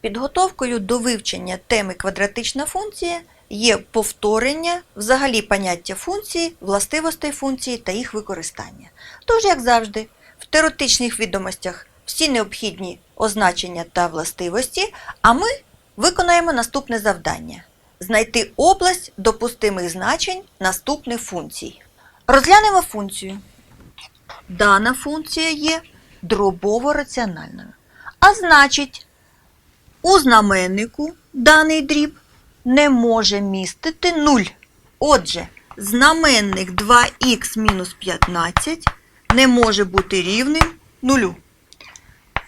Підготовкою до вивчення теми квадратична функція є повторення взагалі поняття функції, властивостей функції та їх використання. Тож, як завжди, в теоретичних відомостях всі необхідні означення та властивості, а ми виконаємо наступне завдання знайти область допустимих значень наступних функцій. Розглянемо функцію. Дана функція є дробово-раціональною. А значить, у знаменнику даний дріб не може містити 0. Отже, знаменник 2х мінус 15 не може бути рівним 0.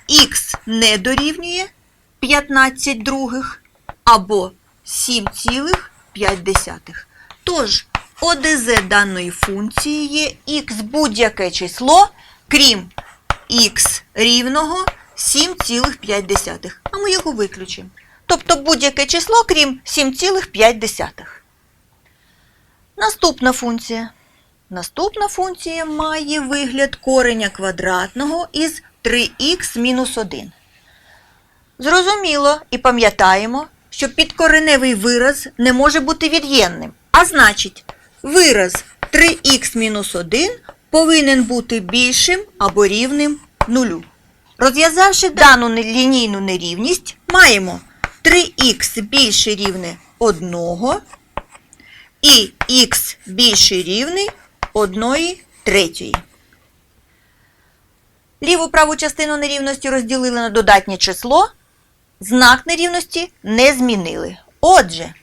Х не дорівнює 15 других або 7,5. Тож, ОДЗ даної функції є х будь-яке число, крім х рівного 7,5. А ми його виключимо. Тобто будь-яке число, крім 7,5. Наступна функція. Наступна функція має вигляд кореня квадратного із 3х мінус 1. Зрозуміло і пам'ятаємо, що підкореневий вираз не може бути від'ємним. А значить, вираз 3х мінус 1 повинен бути більшим або рівним нулю. Розв'язавши дану лінійну нерівність, маємо 3х більше рівне 1 і х більше рівний 1 третьої. Ліву праву частину нерівності розділили на додатнє число, знак нерівності не змінили. Отже,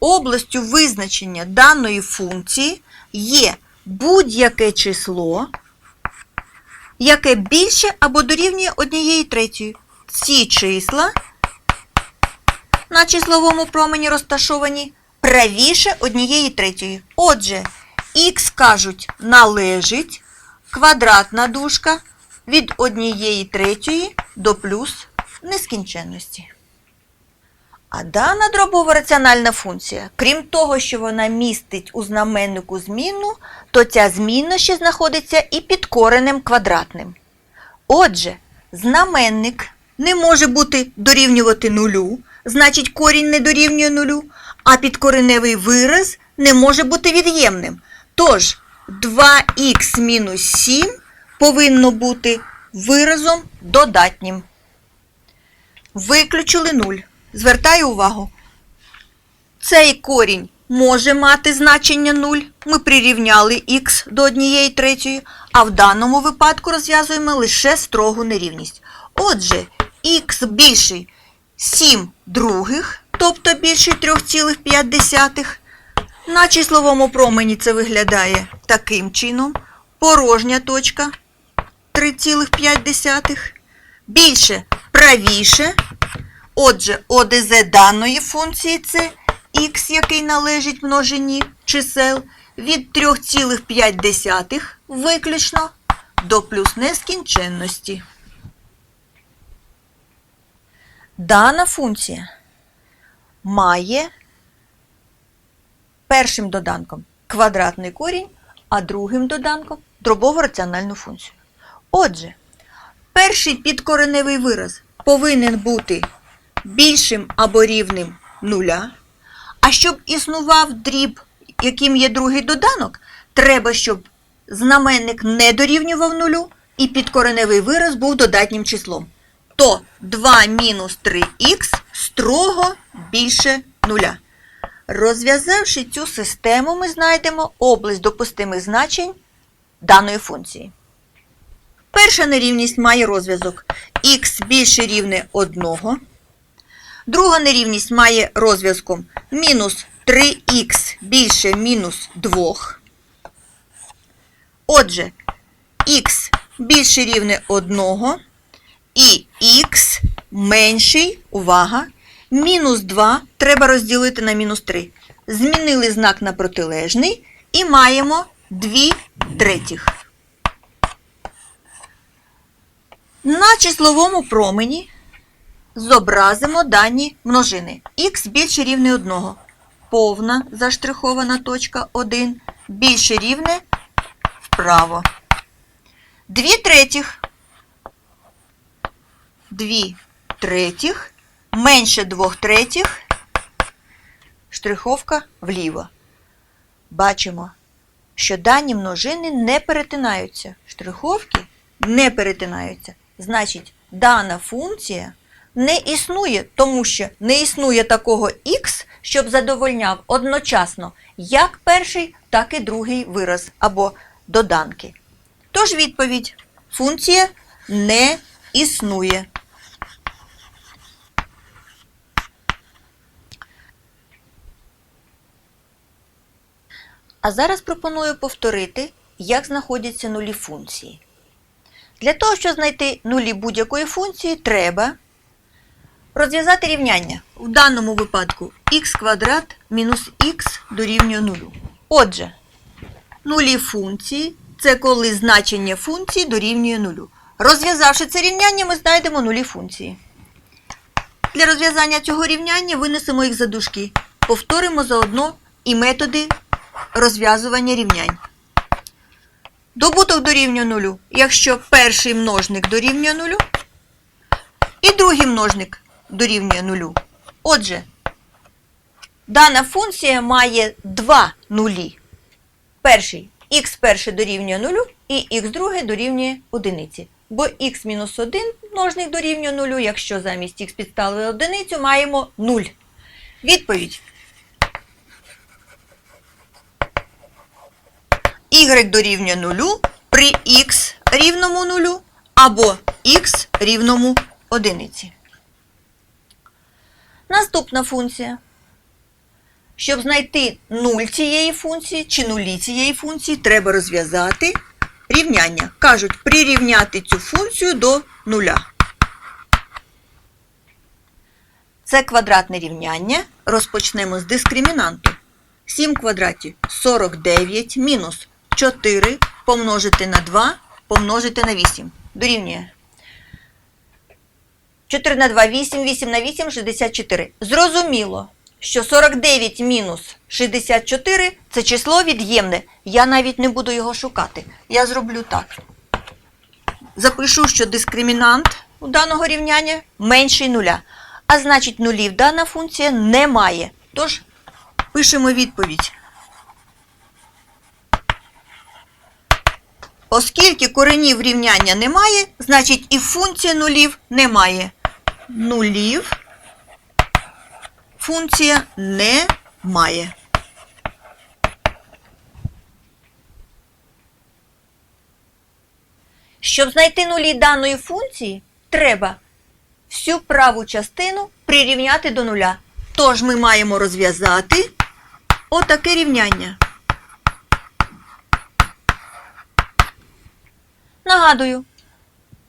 областю визначення даної функції є будь-яке число, яке більше або дорівнює однієї третьої. Ці числа на числовому промені розташовані правіше однієї третьої. Отже, х кажуть належить квадратна дужка від однієї третьої до плюс нескінченності. А дана дробова раціональна функція, крім того, що вона містить у знаменнику змінну, то ця змінна ще знаходиться і під коренем квадратним. Отже, знаменник не може бути дорівнювати нулю, значить корінь не дорівнює нулю, а підкореневий вираз не може бути від'ємним. Тож 2х мінус 7 повинно бути виразом додатнім. Виключили 0. Звертаю увагу. Цей корінь може мати значення 0. Ми прирівняли х до 1 третьої, а в даному випадку розв'язуємо лише строгу нерівність. Отже, х більший 7 других, тобто більший 3,5. На числовому промені це виглядає таким чином. Порожня точка 3,5. Більше правіше. Отже, ОДЗ даної функції це х, який належить множині чисел від 3,5 виключно до плюс нескінченності. Дана функція має першим доданком квадратний корінь, а другим доданком дробову раціональну функцію. Отже, перший підкореневий вираз повинен бути більшим або рівним нуля. А щоб існував дріб, яким є другий доданок, треба, щоб знаменник не дорівнював нулю і підкореневий вираз був додатнім числом. То 2 мінус 3х строго більше нуля. Розв'язавши цю систему, ми знайдемо область допустимих значень даної функції. Перша нерівність має розв'язок х більше рівне 1. Друга нерівність має розв'язком мінус 3х більше мінус 2. Отже, х більше рівне 1 і х менший, увага, мінус 2 треба розділити на мінус 3. Змінили знак на протилежний і маємо 2 третіх. На числовому промені зобразимо дані множини. х більше рівне 1. Повна заштрихована точка 1 більше рівне вправо. 2 третіх 2 третіх менше 2 третіх, штриховка вліво. Бачимо, що дані множини не перетинаються. Штриховки не перетинаються. Значить, дана функція не існує, тому що не існує такого х, щоб задовольняв одночасно як перший, так і другий вираз або доданки. Тож відповідь: функція не існує. А зараз пропоную повторити, як знаходяться нулі функції. Для того, щоб знайти нулі будь-якої функції, треба розв'язати рівняння. В даному випадку х квадрат мінус х дорівнює нулю. Отже, нулі функції це коли значення функції дорівнює нулю. Розв'язавши це рівняння, ми знайдемо нулі функції. Для розв'язання цього рівняння винесемо їх за дужки. Повторимо заодно і методи розв'язування рівнянь. Добуток дорівнює нулю, якщо перший множник дорівнює нулю, і другий множник дорівнює нулю. Отже, дана функція має два нулі. Перший х перше дорівнює нулю і х друге дорівнює одиниці. Бо х-1 множник дорівнює нулю, якщо замість х підставили одиницю, маємо 0. Відповідь. y дорівнює нулю при х рівному нулю або х рівному одиниці. Наступна функція. Щоб знайти нуль цієї функції чи нулі цієї функції, треба розв'язати рівняння. Кажуть, прирівняти цю функцію до нуля. Це квадратне рівняння. Розпочнемо з дискримінанту. 7 квадратів 49 мінус 4 помножити на 2 помножити на 8. Дорівнює. 4 на 2 8, 8 на 8 64. Зрозуміло, що 49 мінус 64 це число від'ємне. Я навіть не буду його шукати. Я зроблю так. Запишу, що дискримінант у даного рівняння менший нуля. А значить, нулів дана функція не має. Тож пишемо відповідь. Оскільки коренів рівняння немає, значить і функція нулів немає. Нулів функція не має. Щоб знайти нулі даної функції, треба всю праву частину прирівняти до нуля. Тож ми маємо розв'язати отаке рівняння. Нагадую,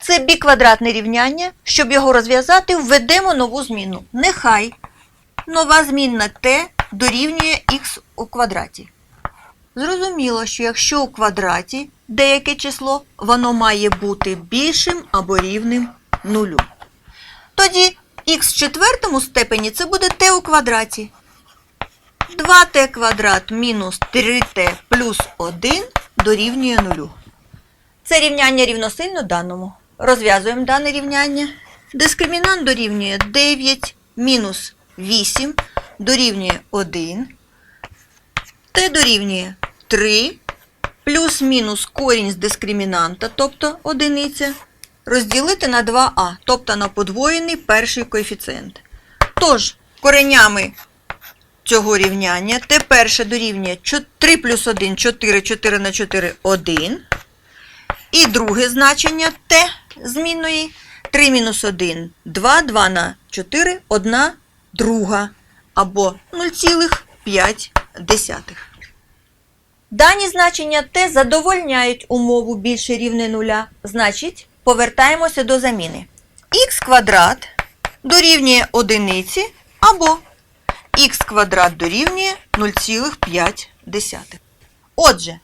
це біквадратне рівняння. Щоб його розв'язати, введемо нову зміну. Нехай нова змінна t дорівнює х у квадраті. Зрозуміло, що якщо у квадраті деяке число, воно має бути більшим або рівним нулю. Тоді х в четвертому степені це буде t у квадраті. 2t квадрат мінус 3t плюс 1 дорівнює нулю. Це рівняння рівносильно даному. Розв'язуємо дане рівняння. Дискримінант дорівнює 9 мінус 8 дорівнює 1. Т дорівнює 3 плюс-мінус корінь з дискримінанта, тобто одиниця, розділити на 2а, тобто на подвоєний перший коефіцієнт. Тож, коренями цього рівняння Т перше дорівнює 3 плюс 1 4, 4 на 4 1. І друге значення Т змінної 3 мінус 1 2, 2 на 4, 1 друга або 0,5. Дані значення Т задовольняють умову більше рівне нуля. Значить, повертаємося до заміни. Х квадрат дорівнює одиниці або х квадрат дорівнює 0,5. Отже,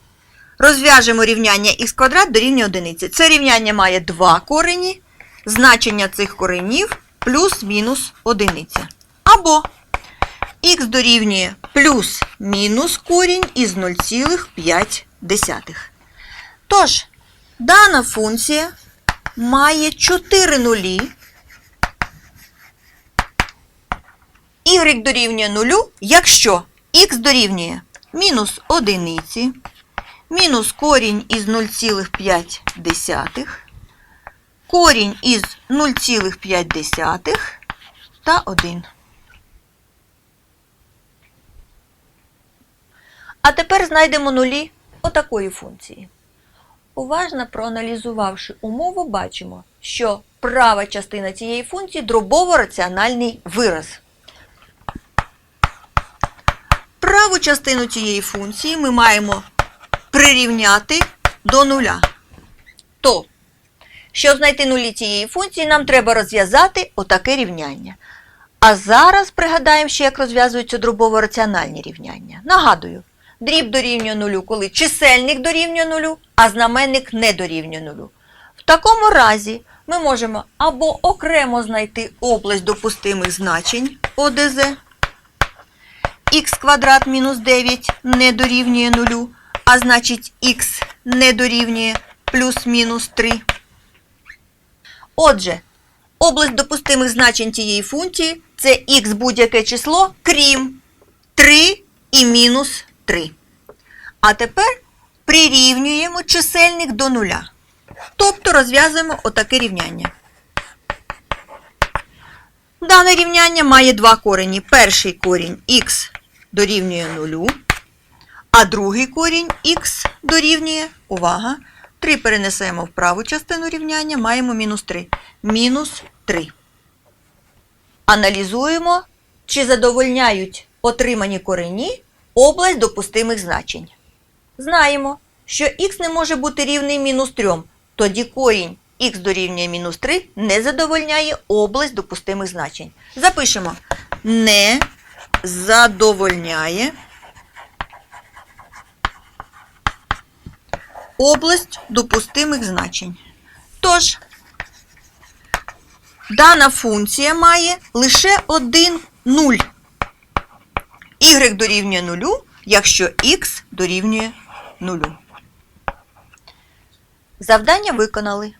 Розв'яжемо рівняння х квадрат до рівня 1. Це рівняння має два корені, значення цих коренів плюс-мінус одиниця. Або х дорівнює плюс-мінус корінь із 0,5. Тож, дана функція має 4 нулі. y дорівнює нулю, якщо х дорівнює мінус одиниці – мінус корінь із 0,5, корінь із 0,5 та 1. А тепер знайдемо нулі отакої функції. Уважно проаналізувавши умову, бачимо, що права частина цієї функції дробово-раціональний вираз. Праву частину цієї функції ми маємо прирівняти до нуля. То, щоб знайти нулі цієї функції, нам треба розв'язати отаке рівняння. А зараз пригадаємо ще, як розв'язуються дробово-раціональні рівняння. Нагадую, дріб дорівнює нулю, коли чисельник дорівнює нулю, а знаменник не дорівнює нулю. В такому разі ми можемо або окремо знайти область допустимих значень ОДЗ, х квадрат мінус 9 не дорівнює нулю, а значить х не дорівнює плюс-мінус 3. Отже, область допустимих значень цієї функції це х будь-яке число, крім 3 і мінус 3. А тепер прирівнюємо чисельник до нуля. Тобто розв'язуємо отаке рівняння. Дане рівняння має два корені. Перший корінь х дорівнює нулю, а другий корінь х дорівнює, увага, 3 перенесемо в праву частину рівняння, маємо мінус 3. Мінус 3. Аналізуємо, чи задовольняють отримані корені область допустимих значень. Знаємо, що х не може бути рівний мінус 3, тоді корінь х дорівнює мінус 3 не задовольняє область допустимих значень. Запишемо не задовольняє область допустимих значень. Тож, дана функція має лише один нуль. y дорівнює нулю, якщо х дорівнює нулю. Завдання виконали.